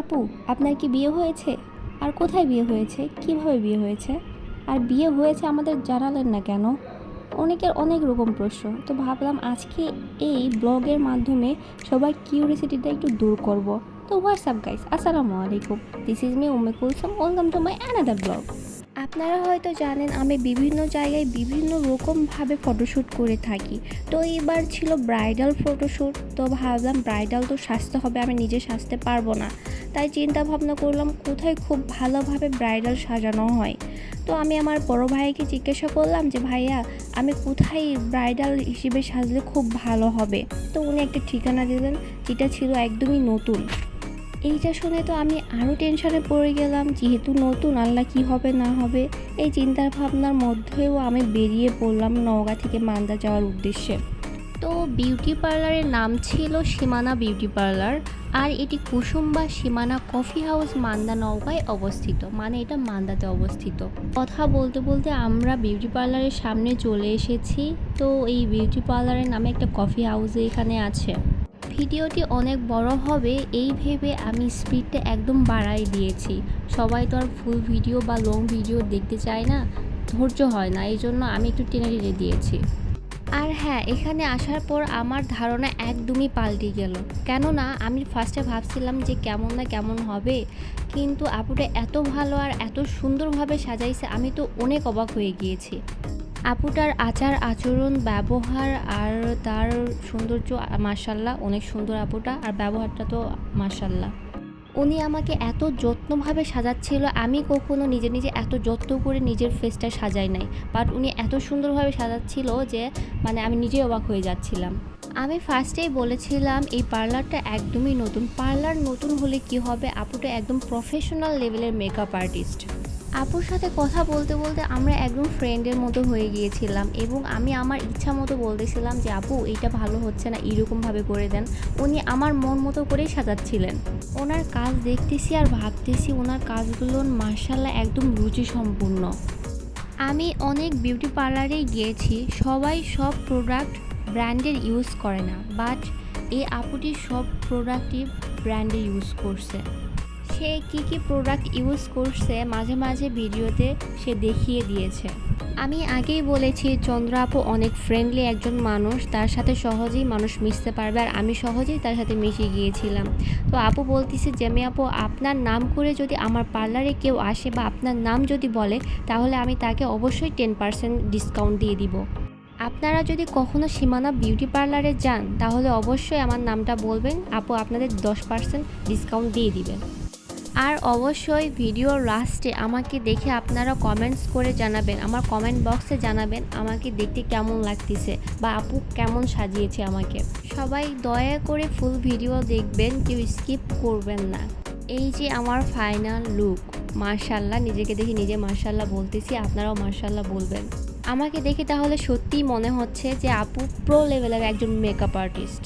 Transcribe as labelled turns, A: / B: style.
A: আপু, আপনার কি বিয়ে হয়েছে? আর কোথায় বিয়ে হয়েছে? কীভাবে বিয়ে হয়েছে? আর বিয়ে হয়েছে আমাদের জানালেন না কেন? অনেকের অনেক রকম প্রশ্ন। তো ভাবলাম আজকে এই ব্লগের মাধ্যমে সবাই কিউরিয়াসিটিটা একটু দূর করব। তো হোয়াটসঅ্যাপ গাইস, আসসালামু আলাইকুম। This is me Umme Kulsum welcome to my another blog আপনারা হয়তো জানেন, আমি বিভিন্ন জায়গায় বিভিন্ন রকমভাবে ফটোশ্যুট করে থাকি। তো এবার ছিল ব্রাইডাল ফটোশ্যুট তো ভাবলাম ব্রাইডাল তো সাজতে হবে, আমি নিজে সাজতে পারব না। তাই চিন্তা ভাবনা করলাম, কোথায় খুব ভালোভাবে ব্রাইডাল সাজানো হয়? তো আমি আমার বড় ভাইকে জিজ্ঞাসা করলাম যে, ভাইয়া, আমি কোথায় ব্রাইডাল হিসেবে সাজলে খুব ভালো হবে? তো উনি একটা ঠিকানা দিলেন, যেটা ছিল একদমই নতুন। এইটা শুনে তো আমি আরও টেনশনে পড়ে গেলাম, যেহেতু নতুন আল্লাহ কি হবে না হবে, এই চিন্তার ভাবনার মধ্যেও আমি বেরিয়ে পড়লাম নওগাঁ থেকে মান্দা যাওয়ার উদ্দেশ্যে। তো বিউটি পার্লারের নাম ছিল সীমানা বিউটি পার্লার আর এটি কুসুম্বা সীমানা কফি হাউস মান্দা নৌকায় অবস্থিত মানে এটা মান্দাতে অবস্থিত। কথা বলতে বলতে আমরা বিউটি পার্লারের সামনে চলে এসেছি, তো এই বিউটি পার্লারের নামে একটা কফি হাউস এখানে আছে। ভিডিওটি অনেক বড় হবে, এই ভেবে আমি স্পিডটা একদম বাড়াই দিয়েছি। সবাই তো আর ফুল ভিডিও বা লং ভিডিও দেখতে চায় না, ধৈর্য হয় না এই জন্য আমি একটু টেনে টেনে দিয়েছি। আর হ্যাঁ এখানে আসার পর আমার ধারণা একদমই পাল্টে গেল। কেননা, আমি ফার্স্টে ভাবছিলাম যে কেমন না কেমন হবে, কিন্তু আপুটা এত ভালো আর এত সুন্দরভাবে সাজাইছে, আমি তো অনেক অবাক হয়ে গিয়েছি। আপুটার আচার আচরণ, ব্যবহার আর তার সৌন্দর্য মার্শাল্লাহ অনেক সুন্দর আপুটা আর ব্যবহারটা তো মার্শাল্লাহ উনি আমাকে এত যত্নভাবে সাজাচ্ছিল, আমি কখনো নিজে নিজে এত যত্ন করে নিজের ফেসটা সাজাই নাই। বাট উনি এত সুন্দরভাবে সাজাচ্ছিল যে মানে আমি নিজে অবাক হয়ে যাচ্ছিলাম। আমি ফার্স্টেই বলেছিলাম, এই পার্লারটা একদমই নতুন। পার্লার নতুন হলে কি হবে? আপুটা একদম প্রফেশনাল লেভেলের মেকআপ আর্টিস্ট আপুর সাথে কথা বলতে বলতে আমরা একদম ফ্রেন্ডের মতো হয়ে গিয়েছিলাম এবং আমি আমার ইচ্ছা মতো বলতেছিলাম যে, আপু, এইটা ভালো হচ্ছে না এরকমভাবে করে দেন। উনি আমার মন মতো করেই সাজাচ্ছিলেন। ওনার কাজ দেখতেছি আর ভাবতেছি ওনার কাজগুলো মার্শাল্লাহ একদম রুচি সম্পূর্ণ আমি অনেক বিউটি পার্লারেই গিয়েছি, সবাই সব প্রোডাক্ট ব্র্যান্ডের ইউজ করে না বাট এই আপুটি সব প্রোডাক্টই ব্র্যান্ডে ইউজ করছে। সে কি কি প্রোডাক্ট ইউজ করছে মাঝে মাঝে ভিডিওতে সে দেখিয়ে দিয়েছে। আমি আগেই বলেছি, চন্দ্র আপু অনেক ফ্রেন্ডলি একজন মানুষ, তার সাথে সহজেই মানুষ মিশতে পারবে আর আমি সহজেই তার সাথে মিশে গিয়েছিলাম। তো আপু বলতেছে, জেমি আপু, আপনার নাম করে যদি আমার পার্লারে কেউ আসে বা আপনার নাম যদি বলে, তাহলে আমি তাকে অবশ্যই টেন পার্সেন্ট ডিসকাউন্ট দিয়ে দিব। আপনারা যদি কখনো সীমানা বিউটি পার্লারে যান, তাহলে অবশ্যই আমার নামটা বলবেন, আপু আপনাদের দশ পার্সেন্ট ডিসকাউন্ট দিয়ে দিবেন। আর অবশ্যই ভিডিওর লাস্টে আমাকে দেখে আপনারা কমেন্টস করে জানাবেন, আমার কমেন্ট বক্সে জানাবেন আমাকে দেখতে কেমন লাগতেছে বা আপু কেমন সাজিয়েছে আমাকে। সবাই দয়া করে ফুল ভিডিও দেখবেন, কেউ স্কিপ করবেন না। এই যে আমার ফাইনাল লুক মার্শাল্লাহ নিজেকে দেখে নিজে মার্শাল্লাহ বলতেছি, আপনারাও মার্শাল্লাহ বলবেন। আমাকে দেখে তাহলে সত্যিই মনে হচ্ছে যে আপু প্রো লেভেলের একজন মেকআপ আর্টিস্ট